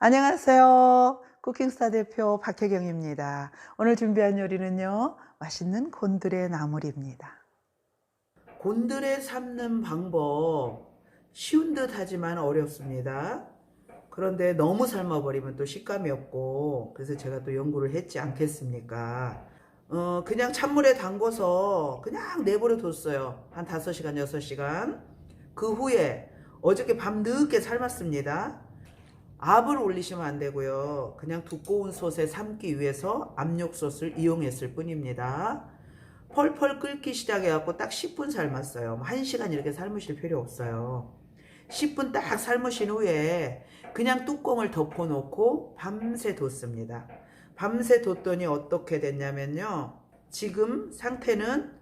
안녕하세요. 쿠킹스타 대표 박혜경입니다. 오늘 준비한 요리는요, 맛있는 곤드레 나물입니다. 곤드레 삶는 방법 쉬운 듯 하지만 어렵습니다. 그런데 너무 삶아버리면 또 식감이 없고, 그래서 제가 또 연구를 했지 않겠습니까? 어, 그냥 찬물에 담궈서 그냥 내버려 뒀어요. 한 5시간, 6시간. 그 후에 어저께 밤 늦게 삶았습니다. 압을 올리시면 안 되고요. 그냥 두꺼운 솥에 삶기 위해서 압력솥을 이용했을 뿐입니다. 펄펄 끓기 시작해갖고 딱 10분 삶았어요. 뭐 1시간 이렇게 삶으실 필요 없어요. 10분 딱 삶으신 후에 그냥 뚜껑을 덮어놓고 밤새 뒀습니다. 밤새 뒀더니 어떻게 됐냐면요. 지금 상태는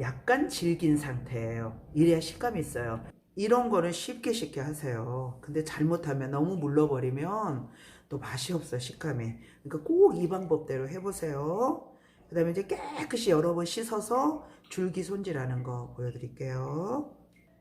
약간 질긴 상태예요. 이래야 식감이 있어요. 이런 거는 쉽게 쉽게 하세요. 근데 잘못하면 너무 물러버리면 또 맛이 없어 식감이. 그러니까 꼭 이 방법대로 해보세요. 그 다음에 이제 깨끗이 여러 번 씻어서 줄기 손질하는 거 보여드릴게요.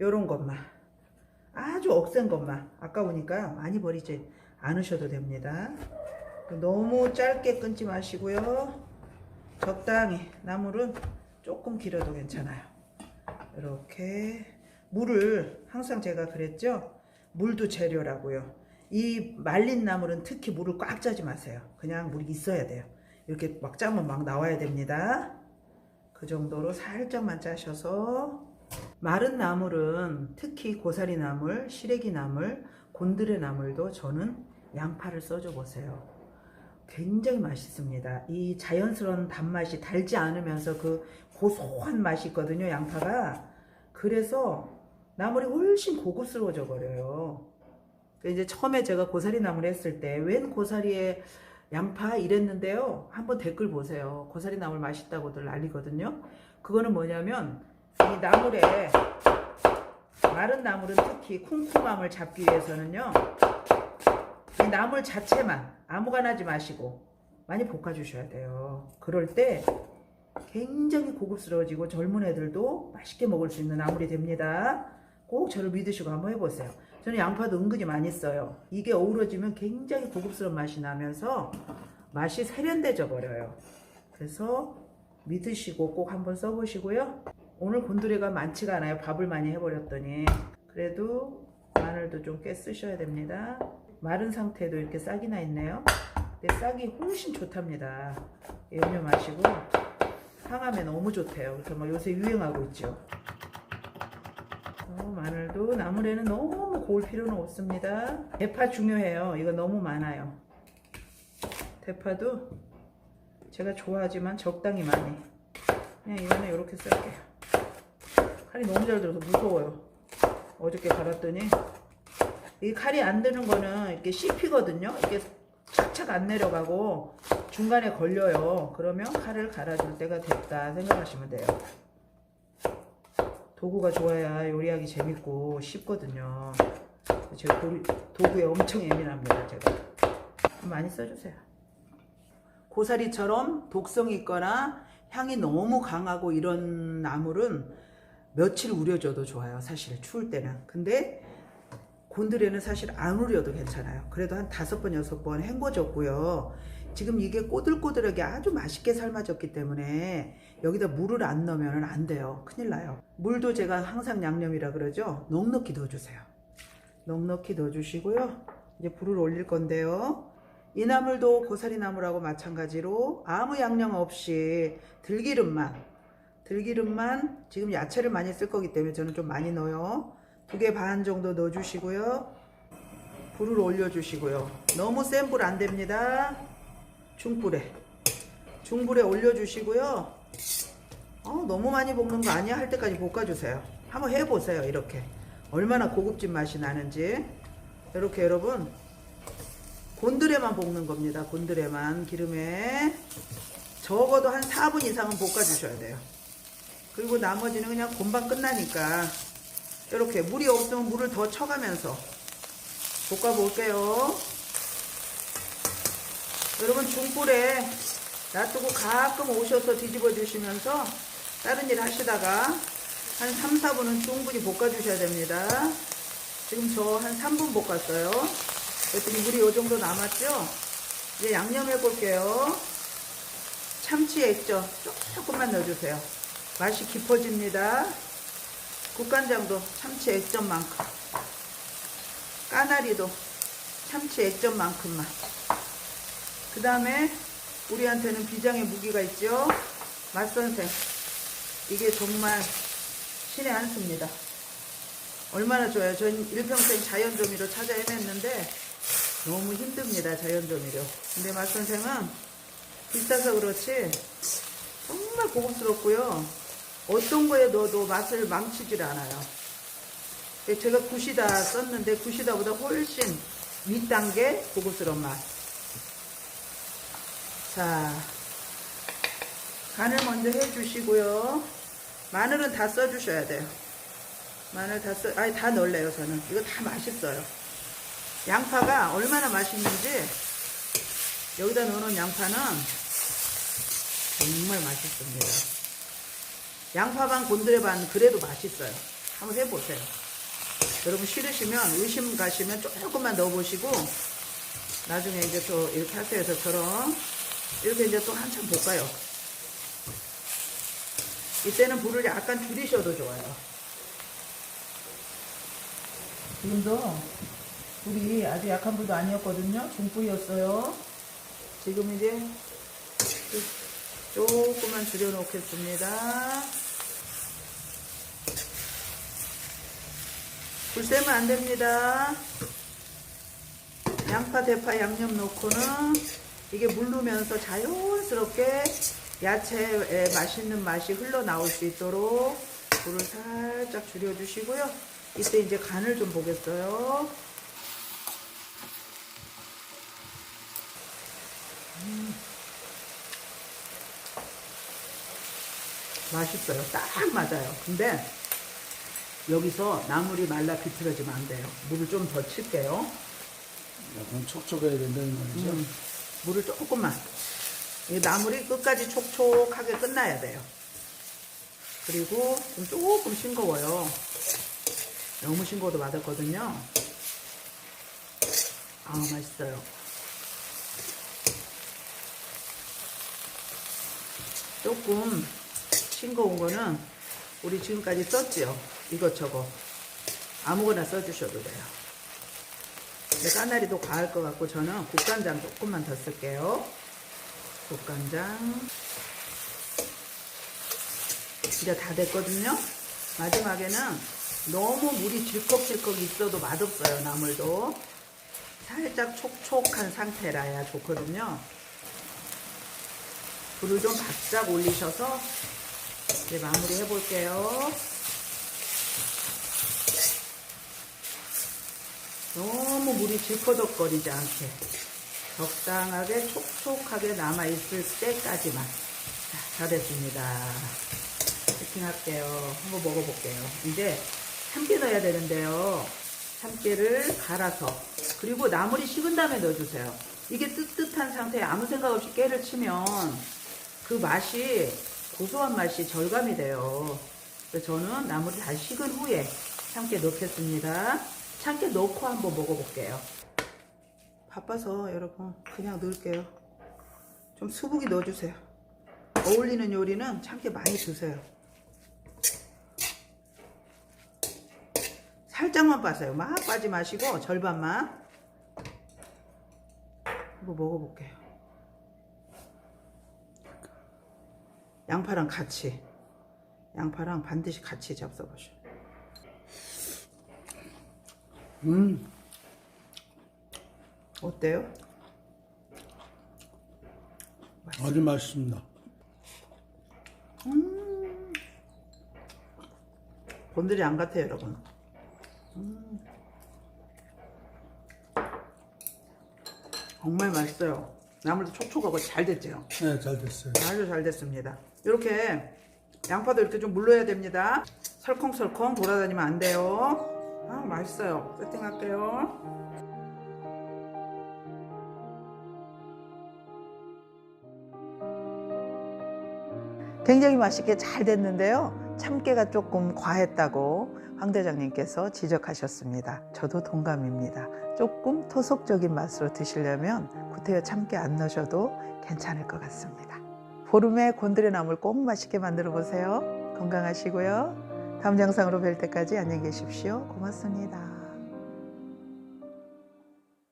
요런 것만. 아주 억센 것만. 아까우니까 많이 버리지 않으셔도 됩니다. 너무 짧게 끊지 마시고요. 적당히. 나물은 조금 길어도 괜찮아요. 이렇게. 물을 항상 제가 그랬죠. 물도 재료라고요. 이 말린 나물은 특히 물을 꽉 짜지 마세요. 그냥 물이 있어야 돼요. 이렇게 막 짜면 막 나와야 됩니다. 그 정도로 살짝만 짜셔서 마른 나물은 특히 고사리 나물, 시래기 나물, 곤드레 나물도 저는 양파를 써줘 보세요. 굉장히 맛있습니다. 이 자연스러운 단맛이 달지 않으면서 그 고소한 맛이 있거든요. 양파가. 그래서 나물이 훨씬 고급스러워져 버려요. 이제 처음에 제가 고사리 나물 했을 때 웬 고사리에 양파 이랬는데요. 한번 댓글 보세요. 고사리 나물 맛있다고들 난리거든요. 그거는 뭐냐면 이 나물에 마른 나물은 특히 쿰쿰함을 잡기 위해서는요. 이 나물 자체만 아무거나 하지 마시고 많이 볶아 주셔야 돼요. 그럴 때 굉장히 고급스러워지고 젊은 애들도 맛있게 먹을 수 있는 나물이 됩니다. 꼭 저를 믿으시고 한번 해보세요. 저는 양파도 은근히 많이 써요. 이게 어우러지면 굉장히 고급스러운 맛이 나면서 맛이 세련돼져 버려요. 그래서 믿으시고 꼭 한번 써보시고요. 오늘 곤드레가 많지가 않아요. 밥을 많이 해버렸더니. 그래도 마늘도 좀 꽤 쓰셔야 됩니다. 마른 상태도 이렇게 싹이 나 있네요. 근데 싹이 훨씬 좋답니다. 염려 마시고 상하면 너무 좋대요. 그래서 막 요새 유행하고 있죠. 어, 마늘도 나물에는 너무 고울 필요는 없습니다. 대파 중요해요. 이거 너무 많아요. 대파도 제가 좋아하지만 적당히 많이. 그냥 이거는 이렇게 쓸게요. 칼이 너무 잘 들어서 무서워요. 어저께 갈았더니 이 칼이 안 드는 거는 이렇게 씹히거든요. 이게 착착 안 내려가고 중간에 걸려요. 그러면 칼을 갈아줄 때가 됐다 생각하시면 돼요. 도구가 좋아야 요리하기 재밌고 쉽거든요. 제가 도, 도구에 엄청 예민합니다. 제가 많이 써주세요. 고사리처럼 독성이 있거나 향이 너무 강하고 이런 나물은 며칠 우려줘도 좋아요. 사실 추울 때는. 근데 곤드레는 사실 안 우려도 괜찮아요. 그래도 한 다섯 번 여섯 번 헹궈졌고요. 지금 이게 꼬들꼬들하게 아주 맛있게 삶아졌기 때문에 여기다 물을 안 넣으면 안 돼요. 큰일 나요. 물도 제가 항상 양념이라 그러죠. 넉넉히 넣어주세요. 넉넉히 넣어주시고요. 이제 불을 올릴 건데요. 이 나물도 고사리 나물하고 마찬가지로 아무 양념 없이 들기름만 들기름만 지금 야채를 많이 쓸 거기 때문에 저는 좀 많이 넣어요. 두 개 반 정도 넣어주시고요. 불을 올려주시고요. 너무 센 불 안 됩니다. 중불에 중불에 올려주시고요. 어, 너무 많이 볶는 거 아니야 할 때까지 볶아주세요. 한번 해보세요. 이렇게 얼마나 고급진 맛이 나는지 이렇게 여러분 곤드레만 볶는 겁니다. 곤드레만 기름에 적어도 한 4분 이상은 볶아주셔야 돼요. 그리고 나머지는 그냥 금방 끝나니까 이렇게 물이 없으면 물을 더 쳐가면서 볶아볼게요. 여러분 중불에 놔두고 가끔 오셔서 뒤집어 주시면서 다른 일 하시다가 한 3, 4분은 충분히 볶아 주셔야 됩니다. 지금 저 한 3분 볶았어요. 그랬더니 물이 이 정도 남았죠? 이제 양념 해볼게요. 참치 액젓 조금만 넣어주세요. 맛이 깊어집니다. 국간장도 참치 액젓만큼. 까나리도 참치 액젓만큼만. 그 다음에 우리한테는 비장의 무기가 있죠. 맛선생. 이게 정말 신의 한 수입니다. 얼마나 좋아요. 전 일평생 자연조미료 찾아 헤맸는데 너무 힘듭니다. 자연조미료. 근데 맛선생은 비싸서 그렇지 정말 고급스럽고요. 어떤 거에 넣어도 맛을 망치질 않아요. 제가 구시다 썼는데 구시다보다 훨씬 윗단계 고급스러운 맛. 자, 간을 먼저 해주시고요. 마늘은 다 써주셔야 돼요. 마늘 다 써, 아니 다 넣을래요 저는. 이거 다 맛있어요. 양파가 얼마나 맛있는지 여기다 넣어놓은 양파는 정말 맛있습니다. 양파 반 곤드레 반 그래도 맛있어요. 한번 해보세요. 여러분 싫으시면 의심 가시면 조금만 넣어보시고 나중에 이제 또 이렇게 하세요 저처럼 이렇게 이제 또 한참 볶아요. 이때는 불을 약간 줄이셔도 좋아요. 지금도 불이 아주 약한 불도 아니었거든요. 중불이었어요. 지금 이제 조금만 줄여놓겠습니다. 불 세면 안 됩니다. 양파, 대파, 양념 넣고는 이게 물르면서 자연스럽게 야채의 맛있는 맛이 흘러나올 수 있도록 불을 살짝 줄여주시고요. 이때 이제 간을 좀 보겠어요. 음. 맛있어요. 딱 맞아요. 근데 여기서 나물이 말라 비틀어지면 안 돼요. 물을 좀 더 칠게요. 약간 촉촉해야 된다는 말이죠. 음, 물을 조금만. 이 나물이 끝까지 촉촉하게 끝나야 돼요. 그리고 좀 조금 싱거워요. 너무 싱거워도 맛없거든요. 아, 맛있어요. 조금 싱거운 거는 우리 지금까지 썼지요. 이것저것. 아무거나 써주셔도 돼요. 근데 까나리도 과할 것 같고 저는 국간장 조금만 더 쓸게요. 국간장. 이제 다 됐거든요. 마지막에는 너무 물이 질컥질컥 있어도 맛없어요. 나물도. 살짝 촉촉한 상태라야 좋거든요. 불을 좀 바짝 올리셔서 이제 마무리 해볼게요. 너무 물이 질퍼덕거리지 않게 적당하게 촉촉하게 남아있을 때까지만 자, 다 됐습니다. 세팅할게요. 한번 먹어볼게요. 이제 참깨 넣어야 되는데요. 참깨를 갈아서 그리고 나물이 식은 다음에 넣어주세요. 이게 뜨뜻한 상태에 아무 생각 없이 깨를 치면 그 맛이 고소한 맛이 절감이 돼요. 그래서 저는 나물이 다 식은 후에 참깨 넣겠습니다. 참깨 넣고 한번 먹어볼게요. 바빠서 여러분 그냥 넣을게요. 좀 수북이 넣어주세요. 어울리는 요리는 참깨 많이 드세요. 살짝만 빠세요. 막 빠지 마시고 절반만. 이거 먹어볼게요. 양파랑 같이. 양파랑 반드시 같이 잡숴보셔. 음, 어때요? 아주 맛있습니다. 곤들이 안 같아요, 여러분. 음. 정말 맛있어요. 나물도 촉촉하고 잘 됐죠? 네, 잘 됐어요. 아주 잘 됐습니다. 이렇게 양파도 이렇게 좀 물러야 됩니다. 설컹설컹 돌아다니면 안 돼요. 아 맛있어요. 세팅할게요. 굉장히 맛있게 잘 됐는데요. 참깨가 조금 과했다고 황 대장님께서 지적하셨습니다. 저도 동감입니다. 조금 토속적인 맛으로 드시려면 구태여 참깨 안 넣으셔도 괜찮을 것 같습니다. 보름에 곤드레나물 꼭 맛있게 만들어 보세요. 건강하시고요. 다음 영상으로 뵐 때까지 안녕히 계십시오. 고맙습니다.